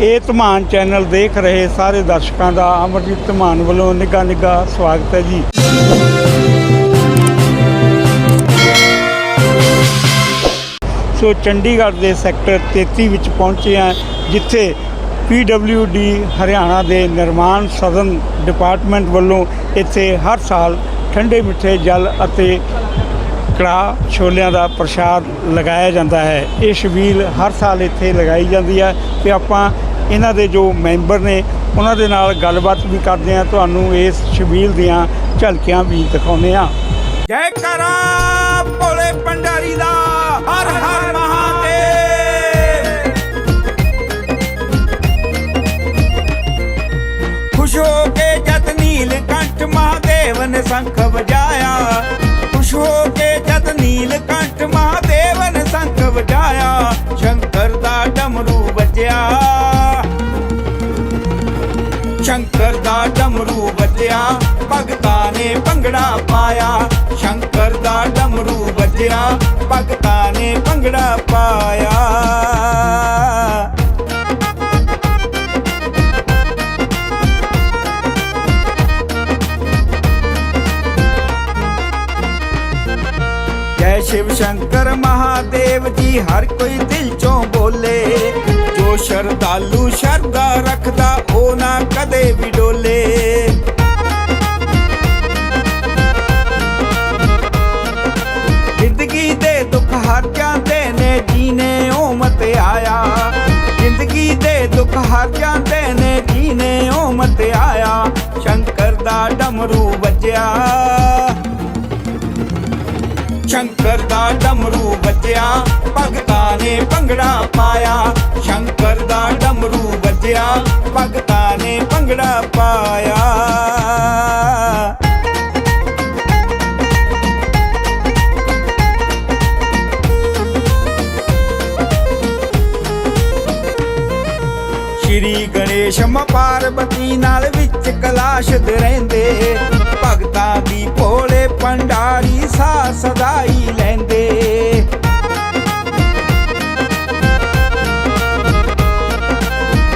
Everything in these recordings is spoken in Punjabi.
ਇਹ ਧਮਾਨ ਚੈਨਲ ਦੇਖ ਰਹੇ ਸਾਰੇ ਦਰਸ਼ਕਾਂ ਦਾ ਅਮਰਜੀਤ ਧਮਾਨ ਵੱਲੋਂ ਨਿੱਘਾ ਨਿੱਘਾ ਸਵਾਗਤ ਹੈ ਜੀ। ਸੋ ਚੰਡੀਗੜ੍ਹ ਦੇ ਸੈਕਟਰ 33 ਵਿੱਚ ਪਹੁੰਚੇ ਹਾਂ, ਜਿੱਥੇ PWD ਹਰਿਆਣਾ ਦੇ ਨਿਰਮਾਣ ਸਦਨ ਡਿਪਾਰਟਮੈਂਟ ਵੱਲੋਂ ਇੱਥੇ ਹਰ ਸਾਲ ਠੰਡੇ ਮਿੱਠੇ ਜਲ ਅਤੇ ਕੜਾਹ ਛੋਲਿਆਂ ਦਾ ਪ੍ਰਸ਼ਾਦ ਲਗਾਇਆ ਜਾਂਦਾ ਹੈ। ਇਹ ਸ਼ਬੀਲ ਹਰ ਸਾਲ ਇੱਥੇ ਲਗਾਈ ਜਾਂਦੀ ਹੈ ਤੇ ਆਪਾਂ ਇਹਨਾਂ ਦੇ ਜੋ ਮੈਂਬਰ ਨੇ, ਉਹਨਾਂ ਦੇ ਨਾਲ ਗੱਲਬਾਤ ਵੀ ਕਰਦੇ ਹਾਂ, ਤੁਹਾਨੂੰ ਇਸ ਸ਼ਬੀਲ ਦੀਆਂ ਝਲਕੀਆਂ ਵੀ ਦਿਖਾਉਂਦੇ ਹਾਂ। ਜੈ ਕਰਾ ਭੋਲੇ ਭੰਡਾਰੀ ਦਾ, ਹਰ ਹਰ ਮਹਾਦੇਵ। ਖੁਸ਼ ਹੋ ਕੇ ਜਤ ਨੀਲ ਕੰਠ ਮਹਾਦੇਵ ਨੇ ਸੰਖ ਭੰਗੜਾ ਪਾਇਆ। ਸ਼ੰਕਰ ਦਾ ਡਮਰੂ ਵੱਜਿਆ, ਭਗਤਾਂ ਨੇ ਭੰਗੜਾ ਪਾਇਆ। ਸ਼ਿਵ ਸ਼ੰਕਰ ਮਹਾਦੇਵ ਜੀ, ਹਰ ਕੋਈ ਦਿਲ ਚੋਂ ਬੋਲੇ। ਜੋ ਸ਼ਰਧਾਲੂ ਸ਼ਰਧਾ ਰੱਖਦਾ, ਉਹ ਨਾ ਕਦੇ ਵੀ ਡੋਲੇ। ਹਰ ਜਾਂਦੇ ਨੇ ਜੀਨੇ ਉਹ ਮਤ ਆਇਆ। ਜ਼ਿੰਦਗੀ ਦੇ ਦੁੱਖ ਹਰ ਜਾਂਦੇ ਨੇ ਜੀਨੇ ਉਹ ਮਤ ਆਇਆ। ਸ਼ੰਕਰ ਦਾ ਡਮਰੂ ਵੱਜਿਆ। ਸ਼ੰਕਰ ਦਾ ਡਮਰੂ ਵੱਜਿਆ। ਭਗਤਾਂ ਨੇ ਭੰਗੜਾ ਪਾਇਆ। ਸ਼ੰਕਰ ਦਾ ਡਮਰੂ ਵੱਜਿਆ। ਭਗਤਾਂ ਨੇ ਭੰਗੜਾ ਪਾਇਆ। ਸ਼੍ਰੀ ਗਣੇਸ਼ ਮ ਪਾਰਵਤੀ ਨਾਲ ਵਿੱਚ ਕਲਾਸ਼ ਦੇ ਰਹਿੰਦੇ। ਭਗਤਾਂ ਦੀ ਭੋਲੇ ਪੰਡਾਰੀ ਸਾ ਸਦਾਈ ਲੈਂਦੇ।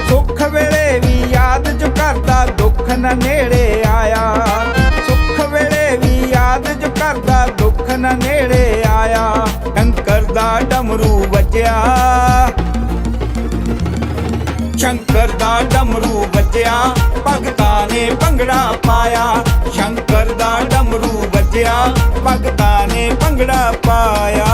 ਸੁੱਖ ਵੇਲੇ ਵੀ ਯਾਦ ਜੋ ਕਰਦਾ ਦੁੱਖ ਨਾ ਨੇੜੇ ਆਇਆ। ਸੁੱਖ ਵੇਲੇ ਵੀ ਯਾਦ ਜੋ ਕਰਦਾ ਦੁੱਖ ਨਾ ਨੇੜੇ ਆਇਆ। ਸ਼ੰਕਰ ਦਾ ਡਮਰੂ ਵੱਜਿਆ। ਡਮਰੂ ਵੱਜਿਆ, ਭਗਤਾਂ ਨੇ ਭੰਗੜਾ ਪਾਇਆ। ਸ਼ੰਕਰ ਦਾ ਡਮਰੂ ਵੱਜਿਆ, ਭਗਤਾਂ ਨੇ ਭੰਗੜਾ ਪਾਇਆ।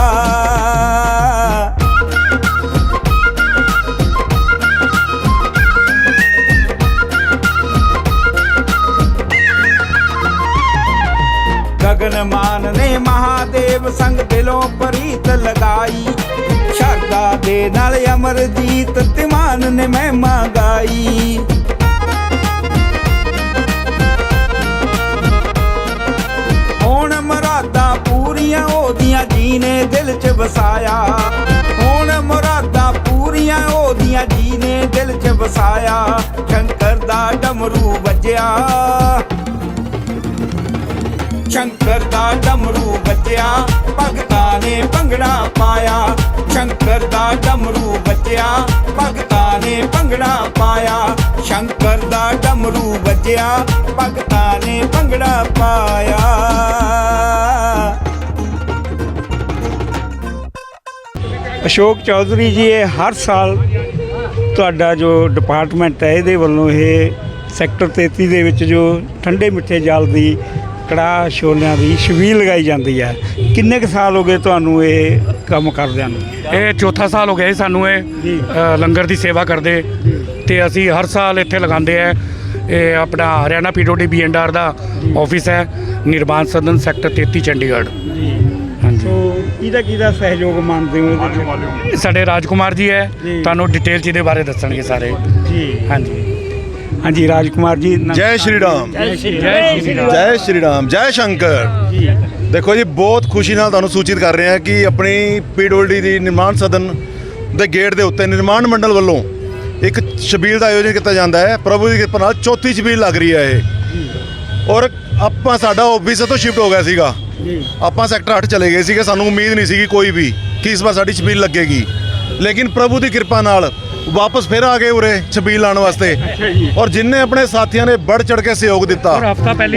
ਗਗਨ ਮਾਨ ਨੇ ਮਹਾਦੇਵ ਸੰਗ ਦਿਲੋਂ ਪ੍ਰੀਤ ਲਗਾਈ। ਸ਼ਰਦਾ ਦੇ ਨਾਲ ਅਮਰਜੀਤ ਤਿਮਾਨ ਨੇ ਮਹਿਮਾ ਗਾਈ ਹੁਣ ਮਰਾਦਾ ਪੂਰੀਆਂ ਉਹਦੀਆਂ ਜੀ ਨੇ ਦਿਲ 'ਚ ਵਸਾਇਆ। ਹੁਣ ਮਰਾਦਾ ਪੂਰੀਆਂ ਉਹਦੀਆਂ ਜੀ ਨੇ ਦਿਲ 'ਚ ਵਸਾਇਆ। ਸ਼ੰਕਰ ਦਾ ਡਮਰੂ ਵੱਜਿਆ। ਸ਼ੰਕਰ ਦਾ ਡਮਰੂ ਬਚਿਆ ਭਗਤਾਂ ਨੇ ਭੰਗੜਾ ਪਾਇਆ। ਸ਼ੰਕਰ ਦਾ ਡਮਰੂ ਬਚਿਆ ਭਗਤਾਂ ਨੇ ਭੰਗੜਾ ਪਾਇਆ। ਸ਼ੰਕਰ ਦਾ ਡਮਰੂ ਵੱਜਿਆ, ਭਗਤਾਂ ਨੇ ਭੰਗੜਾ ਪਾਇਆ। ਅਸ਼ੋਕ ਚੌਧਰੀ ਜੀ, ਇਹ ਹਰ ਸਾਲ ਤੁਹਾਡਾ ਜੋ ਡਿਪਾਰਟਮੈਂਟ ਹੈ, ਇਹਦੇ ਵੱਲੋਂ ਇਹ ਸੈਕਟਰ 33 ਦੇ ਵਿੱਚ ਜੋ ਠੰਡੇ ਮਿੱਠੇ ਜਲ ਦੀ ਕੜਾਹ ਛੋਲਿਆਂ ਦੀ ਛਬੀਲ ਲਗਾਈ ਜਾਂਦੀ ਹੈ। ਕਿੰਨੇ ਕੁ ਸਾਲ ਹੋ ਗਏ ਤੁਹਾਨੂੰ ਇਹ ਕੰਮ ਕਰਦਿਆਂ ਨੂੰ? ਇਹ ਚੌਥਾ ਸਾਲ ਹੋ ਗਿਆ ਜੀ ਸਾਨੂੰ ਇਹ। ਅ, ਲੰਗਰ ਦੀ ਸੇਵਾ ਕਰਦੇ। ਤੇ ਅਸੀਂ ਹਰ ਸਾਲ ਇੱਥੇ ਲਗਾਉਂਦੇ ਆ। ਇਹ ਆਪਣਾ ਹਰਿਆਣਾ ਪੀਡੋਡੀ ਬੀਐਨਆਰ ਦਾ ਆਫਿਸ ਹੈ ਨਿਰਮਾਣ ਸਦਨ ਸੈਕਟਰ 33 ਚੰਡੀਗੜ੍ਹ। ਜੀ। ਹਾਂਜੀ। ਸੋ ਕਿਹਦਾ ਕਿਹਦਾ ਸਹਿਯੋਗ ਮੰਨਦੇ ਹੋ? ਇਹਦੇ? ਇਹ ਸਾਡੇ ਰਾਜਕੁਮਾਰ ਜੀ ਹੈ। ਜੀ। ਤੁਹਾਨੂੰ ਡਿਟੇਲ ਚ ਇਹਦੇ ਬਾਰੇ ਦੱਸਣਗੇ ਸਾਰੇ। ਜੀ। ਹਾਂਜੀ। ਹਾਂਜੀ ਰਾਜਕੁਮਾਰ ਜੀ ਜੈ ਸ਼੍ਰੀ ਰਾਮ। ਜੈ ਸ਼੍ਰੀ ਜੈ ਸ਼੍ਰੀ ਰਾਮ। ਜੈ ਸ਼੍ਰੀ ਰਾਮ ਜੈ ਸ਼ੰਕਰ। ਜੀ। ਦੇਖੋ ਜੀ ਬਹੁਤ ਖੁਸ਼ੀ ਨਾਲ ਤੁਹਾਨੂੰ ਸੂਚਿਤ ਕਰ ਰਹੇ ਹਾਂ ਕਿ ਆਪਣੀ ਪੀਡਬਲਯੂਡੀ ਦੀ ਨਿਰਮਾਣ ਸਦਨ ਦੇ ਗੇਟ ਦੇ ਉੱਤੇ ਨਿਰਮਾਣ ਮੰਡਲ ਵੱਲੋਂ ਇੱਕ ਛਬੀਲ ਦਾ ਆਯੋਜਨ ਕੀਤਾ ਜਾਂਦਾ ਹੈ। ਪ੍ਰਭੂ ਦੀ ਕਿਰਪਾ ਨਾਲ ਚੌਥੀ ਛਬੀਲ ਲੱਗ ਰਹੀ ਹੈ ਇਹ। ਔਰ ਆਪਾਂ ਸਾਡਾ ਆਫਿਸ ਤੋਂ ਸ਼ਿਫਟ ਹੋ ਗਿਆ ਸੀਗਾ। ਜੀ। ਆਪਾਂ ਸੈਕਟਰ 8 ਚਲੇ ਗਏ ਸੀਗੇ। ਸਾਨੂੰ ਉਮੀਦ ਨਹੀਂ ਸੀਗੀ ਕੋਈ ਵੀ ਕਿ ਇਸ ਵਾਰ ਸਾਡੀ ਛਬੀਲ ਲੱਗੇਗੀ। ਲੇਕਿਨ ਪ੍ਰਭੂ ਦੀ ਕਿਰਪਾ ਨਾਲ ਵਾਪਸ ਫਿਰ ਆ ਗਏ ਉਰੇ ਛਬੀਲ ਲਾਉਣ ਵਾਸਤੇ। ਅੱਛਾ ਜੀ। ਔਰ ਜਿਨਨੇ ਆਪਣੇ ਸਾਥੀਆਂ ਨੇ ਵੱਧ ਚੜ ਕੇ ਸਹਿਯੋਗ ਦਿੱਤਾ।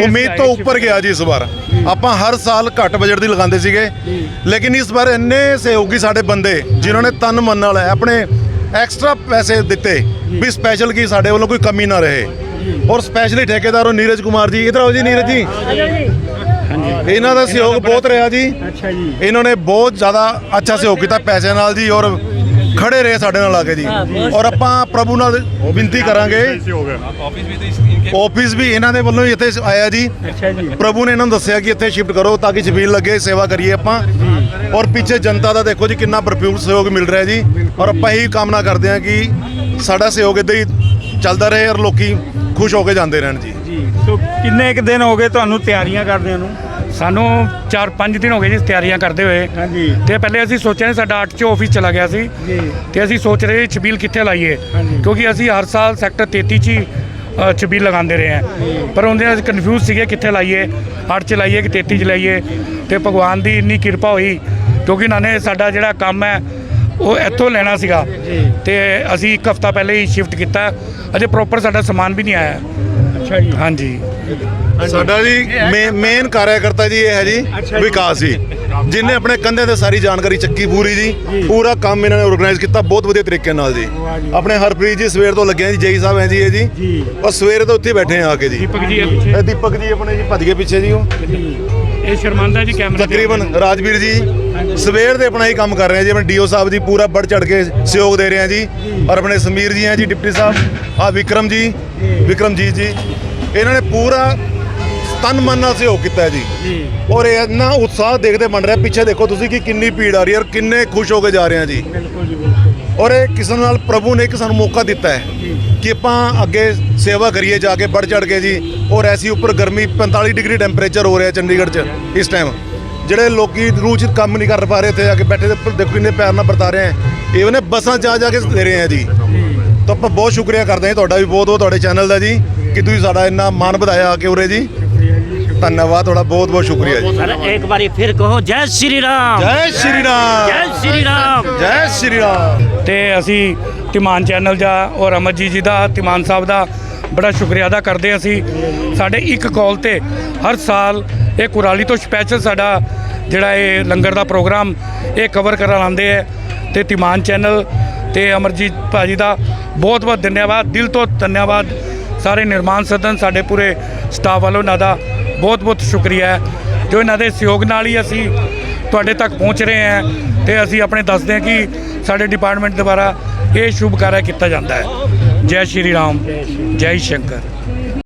ਉਮੀਦ ਤੋਂ ਉੱਪਰ ਗਿਆ ਜੀ ਇਸ ਵਾਰ। ਆਪਾਂ ਹਰ ਸਾਲ ਘੱਟ ਬਜਟ ਦੀ ਲਗਾਉਂਦੇ ਸੀਗੇ। ਲੇਕਿਨ ਇਸ ਵਾਰ ਇੰਨੇ ਸਹਿਯੋਗੀ ਸਾਡੇ ਬੰਦੇ ਜਿਨ੍ਹਾਂ ਨੇ ਤਨ ਮਨ ਨਾਲ ਆਪਣੇ ਐਕਸਟਰਾ ਪੈਸੇ ਦਿੱਤੇ ਵੀ ਸਪੈਸ਼ਲ ਕੀ ਸਾਡੇ ਵੱਲੋਂ ਕੋਈ ਕਮੀ ਨਾ ਰਹੇ। ਔਰ ਸਪੈਸ਼ਲੀ ਠੇਕੇਦਾਰ ਉਹ ਨੀਰਜ ਕੁਮਾਰ ਜੀ। ਇਧਰ ਆਓ ਜੀ ਨੀਰਜ ਜੀ। ਇਹਨਾਂ ਦਾ ਸਹਿਯੋਗ ਬਹੁਤ ਰਿਹਾ ਜੀ। ਅੱਛਾ ਜੀ। ਇਹਨਾਂ ਨੇ ਬਹੁਤ ਜ਼ਿਆਦਾ ਅੱਛਾ ਸਹਿਯੋਗ ਕੀਤਾ ਪੈਸਿਆਂ ਨਾਲ ਜੀ। ਔਰ ਖੜੇ ਰਹੇ ਸਾਡੇ ਨਾਲ ਆ ਕੇ ਜੀ। ਔਰ ਆਪਾਂ ਪ੍ਰਭੂ ਨਾਲ ਬੇਨਤੀ ਕਰਾਂਗੇ। ਆਫਿਸ ਵੀ ਇਹਨਾਂ ਦੇ ਵੱਲੋਂ ਹੀ ਇੱਥੇ ਆਇਆ ਜੀ। ਅੱਛਾ ਜੀ। ਪ੍ਰਭੂ ਨੇ ਇਹਨਾਂ ਨੂੰ ਦੱਸਿਆ ਕਿ ਇੱਥੇ ਸ਼ਿਫਟ ਕਰੋ ਤਾਂ ਕਿ ਛਬੀਲ ਲੱਗੇ ਸੇਵਾ ਕਰੀਏ ਆਪਾਂ। ਔਰ ਪਿੱਛੇ ਜਨਤਾ ਦਾ ਦੇਖੋ ਜੀ ਕਿੰਨਾ ਭਰਪੂਰ ਸਹਿਯੋਗ ਮਿਲ ਰਿਹਾ ਜੀ। ਔਰ ਆਪਾਂ ਇਹੀ ਕਾਮਨਾ ਕਰਦੇ ਹਾਂ ਕਿ ਸਾਡਾ ਸਹਿਯੋਗ ਇੱਦਾਂ ਹੀ ਚੱਲਦਾ ਰਹੇ ਔਰ ਲੋਕੀ ਖੁਸ਼ ਹੋ ਕੇ ਜਾਂਦੇ ਰਹਿਣ ਜੀ। ਜੀ ਸੋ ਕਿੰਨੇ ਕੁ ਦਿਨ ਹੋ ਗਏ ਤੁਹਾਨੂੰ ਤਿਆਰੀਆਂ ਕਰਦਿਆਂ ਨੂੰ? ਸਾਨੂੰ 4-5 ਦਿਨ ਹੋ ਗਏ ਜੀ ਤਿਆਰੀਆਂ ਕਰਦੇ ਹੋਏ। ਹਾਂਜੀ। ਤੇ ਪਹਿਲੇ ਅਸੀਂ ਸੋਚਿਆ ਨਹੀਂ ਸਾਡਾ 8 ਚ ਆਫਿਸ ਚਲਾ ਗਿਆ ਸੀ। ਜੀ। ਤੇ ਅਸੀਂ ਸੋਚ ਰਹੇ ਛਬੀਲ ਕਿੱਥੇ ਲਾਈਏ। ਕਿਉਂਕਿ ਅਸੀਂ ਹਰ ਸਾਲ ਸੈਕਟਰ 33 ਚ ਹੀ ਛਬੀਲ ਲਗਾਉਂਦੇ ਰਹੇ ਹਾਂ। ਪਰ ਉਹਦੇ ਅਸੀਂ ਕਨਫਿਊਜ਼ ਸੀਗੇ ਕਿੱਥੇ ਲਾਈਏ 8 ਚ ਲਾਈਏ ਕਿ 33 ਚ ਲਾਈਏ। ਤੇ ਭਗਵਾਨ ਦੀ ਇੰਨੀ ਕਿਰਪਾ ਹੋਈ ਕਿਉਂਕਿ ਇਹਨਾਂ ਨੇ ਸਾਡਾ ਜਿਹੜਾ ਕੰਮ ਹੈ ਉਹ ਇੱਥੋਂ ਲੈਣਾ ਸੀਗਾ। ਤੇ ਅਸੀਂ ਇੱਕ ਹਫਤਾ ਪਹਿਲੇ ਹੀ ਸ਼ਿਫਟ ਕੀਤਾ। ਅਜੇ ਪ੍ਰੋਪਰ ਸਾਡਾ ਸਮਾਨ ਵੀ ਨਹੀਂ ਆਇਆ। ਅੱਛਾ ਜੀ। ਹਾਂਜੀ। ਸਾਡਾ ਜੀ ਮੇਨ ਕਾਰਿਆਕਰਤਾ ਜੀ ਇਹ ਹੈ ਜੀ ਜੀ। ਵਿਕਾਸ ਜੀ। ਜਿਨਨੇ ਆਪਣੇ ਕੰਧੇ ਤੇ ਸਾਰੀ ਜਾਣਕਾਰੀ ਚੱਕੀ ਪੂਰੀ ਜੀ ਪੂਰਾ ਕੰਮ ਇਹਨਾਂ ਨੇ ਆਰਗੇਨਾਈਜ਼ ਕੀਤਾ ਬਹੁਤ ਵਧੀਆ ਤਰੀਕੇ ਨਾਲ ਜੀ। ਜੀ। ਆਪਣੇ ਹਰਪ੍ਰੀਤ ਜੀ ਸਵੇਰ ਤੋਂ ਲੱਗੇ ਆ ਜੀ ਜੇਈ ਸਾਹਿਬ ਹੈ ਜੀ ਇਹ ਜੀ। ਜੀ। ਔਰ ਸਵੇਰੇ ਤੋਂ ਉੱਥੇ ਬੈਠੇ ਆ ਕੇ ਜੀ। ਦੀਪਕ ਜੀ ਇਹ ਦੀਪਕ ਜੀ ਆਪਣੇ ਜੀ ਭੱਜ ਗਏ ਪਿੱਛੇ ਜੀ ਉਹ। ਇਹ ਸ਼ਰਮਾਂਦਾ ਜੀ ਕੈਮਰਾ ਤਕਰੀਬਨ ਰਾਜਵੀਰ ਜੀ ਸਵੇਰ ਦੇ ਆਪਣਾ ਹੀ ਕੰਮ ਕਰ ਰਹੇ ਆ ਜੀ। ਆਪਣੇ ਡੀਓ ਸਾਹਿਬ ਜੀ ਪੂਰਾ ਵੱਧ ਚੜ ਕੇ ਸਹਿਯੋਗ ਦੇ ਰਹੇ ਆ ਜੀ। ਔਰ ਆਪਣੇ ਸਮੀਰ ਜੀ ਆ ਜੀ ਡਿਪਟੀ ਸਾਹਿਬ। ਆ ਵਿਕਰਮ ਜੀ। ਵਿਕਰਮਜੀਤ ਜੀ। ਇਹਨਾਂ ਨੇ ਪੂਰਾ ਤਨ ਮਨ ਨਾਲ ਸਹਿਯੋਗ ਕੀਤਾ ਜੀ। ਔਰ ਇਹ ਇੰਨਾ ਉਤਸ਼ਾਹ ਦੇਖਦੇ ਬਣ ਰਿਹਾ ਪਿੱਛੇ ਦੇਖੋ ਤੁਸੀਂ ਕਿ ਕਿੰਨੀ ਭੀੜ ਆ ਰਹੀ ਹੈ ਔਰ ਕਿੰਨੇ ਖੁਸ਼ ਹੋ ਕੇ ਜਾ ਰਹੇ ਆ ਜੀ। ਬਿਲਕੁਲ ਜੀ ਬਿਲਕੁਲ। ਔਰ ਇਹ ਕਿਸੇ ਨਾਲ ਪ੍ਰਭੂ ਨੇ ਇੱਕ ਸਾਨੂੰ ਮੌਕਾ ਦਿੱਤਾ ਹੈ ਕਿ ਆਪਾਂ ਅੱਗੇ ਸੇਵਾ ਕਰੀਏ ਜਾ ਕੇ ਵੱਧ ਚੜ ਕੇ ਜੀ। ਔਰ ਐਸੀ ਉੱਪਰ ਗਰਮੀ 45 ਡਿਗਰੀ ਟੈਂਪਰੇਚਰ ਹੋ ਰਿਹਾ ਚੰਡੀਗੜ੍ਹ 'ਚ ਇਸ ਟਾਈਮ ਜਿਹੜੇ ਲੋਕੀ ਰੂਹ 'ਚ ਕੰਮ ਨਹੀਂ ਕਰ ਪਾ ਰਹੇ ਇੱਥੇ ਜਾ ਕੇ ਬੈਠੇ ਦੇ ਉੱਪਰ ਦੇਖੋ ਕਿੰਨੇ ਪਿਆਰ ਨਾਲ ਵਰਤਾ ਰਹੇ ਹੈ। ਇਹ ਉਹਨੇ ਬੱਸਾਂ 'ਚ ਜਾ ਜਾ ਕੇ ਦੇ ਰਹੇ ਆ ਜੀ। ਤਾਂ ਆਪਾਂ ਬਹੁਤ ਸ਼ੁਕਰੀਆ ਕਰਦੇ ਹਾਂ ਤੁਹਾਡਾ ਵੀ ਬਹੁਤ ਬਹੁਤ ਤੁਹਾਡੇ ਚੈਨਲ ਦਾ ਜੀ। ਕਿ ਤੁਸੀਂ ਸਾਡਾ ਇੰਨਾ ਮਾਣ ਵਧਾਇਆ ਆ ਕੇ ਉਰੇ ਜੀ। ਧੰਨਵਾਦ ਤੁਹਾਡਾ ਬਹੁਤ ਬਹੁਤ ਸ਼ੁਕਰੀਆ ਜੀ। ਸਰ ਇੱਕ ਵਾਰੀ ਫਿਰ ਕਹੋ ਜੈ ਸ਼੍ਰੀ ਰਾਮ। ਜੈ ਸ਼੍ਰੀ ਰਾਮ। ਜੈ ਸ਼੍ਰੀ ਰਾਮ। ਜੈ ਸ਼੍ਰੀ ਰਾਮ। ਤੇ ਅਸੀਂ ਤਿਮਾਨ ਚੈਨਲ ਦਾ ਔਰ ਅਮਰ ਜੀ ਜੀ ਦਾ ਤਿਮਾਨ ਸਾਹਿਬ ਦਾ ਬੜਾ ਸ਼ੁਕਰੀਆ ਅਦਾ ਕਰਦੇ ਹਾਂ ਅਸੀਂ। ਸਾਡੇ ਇੱਕ ਕਾਲ ਤੇ ਹਰ ਸਾਲ ਇਹ ਕੁਰਾਲੀ ਤੋਂ ਸਪੈਸ਼ਲ ਸਾਡਾ ਜਿਹੜਾ ਇਹ ਲੰਗਰ ਦਾ ਪ੍ਰੋਗਰਾਮ ਇਹ ਕਵਰ ਕਰਾ ਕਰਾਉਂਦੇ ਹੈ। ਤੇ ਤਿਮਾਨ ਚੈਨਲ ਤੇ ਅਮਰਜੀਤ ਭਾਜੀ ਦਾ ਬਹੁਤ ਬਹੁਤ ਧੰਨਵਾਦ ਦਿਲ ਤੋਂ ਧੰਨਵਾਦ। ਸਾਰੇ ਨਿਰਮਾਣ ਸਦਨ ਸਾਡੇ ਪੂਰੇ ਸਟਾਫ ਵੱਲੋਂ ਇਹਨਾਂ ਦਾ ਬਹੁਤ ਬਹੁਤ ਸ਼ੁਕਰੀਆ ਹੈ, ਜੋ ਇਹਨਾਂ ਦੇ ਸਹਿਯੋਗ ਨਾਲ ਹੀ ਅਸੀਂ ਤੁਹਾਡੇ ਤੱਕ ਪਹੁੰਚ ਰਹੇ ਹਾਂ ਤੇ ਅਸੀਂ ਆਪਣੇ ਦੱਸਦੇ ਹਾਂ ਕਿ ਸਾਡੇ ਡਿਪਾਰਟਮੈਂਟ ਦੁਆਰਾ ਇਹ ਸ਼ੁਭ ਕਾਰਜ ਕੀਤਾ ਜਾਂਦਾ ਹੈ। ਜੈ ਸ਼੍ਰੀ ਰਾਮ, ਜੈ ਸ਼ੰਕਰ।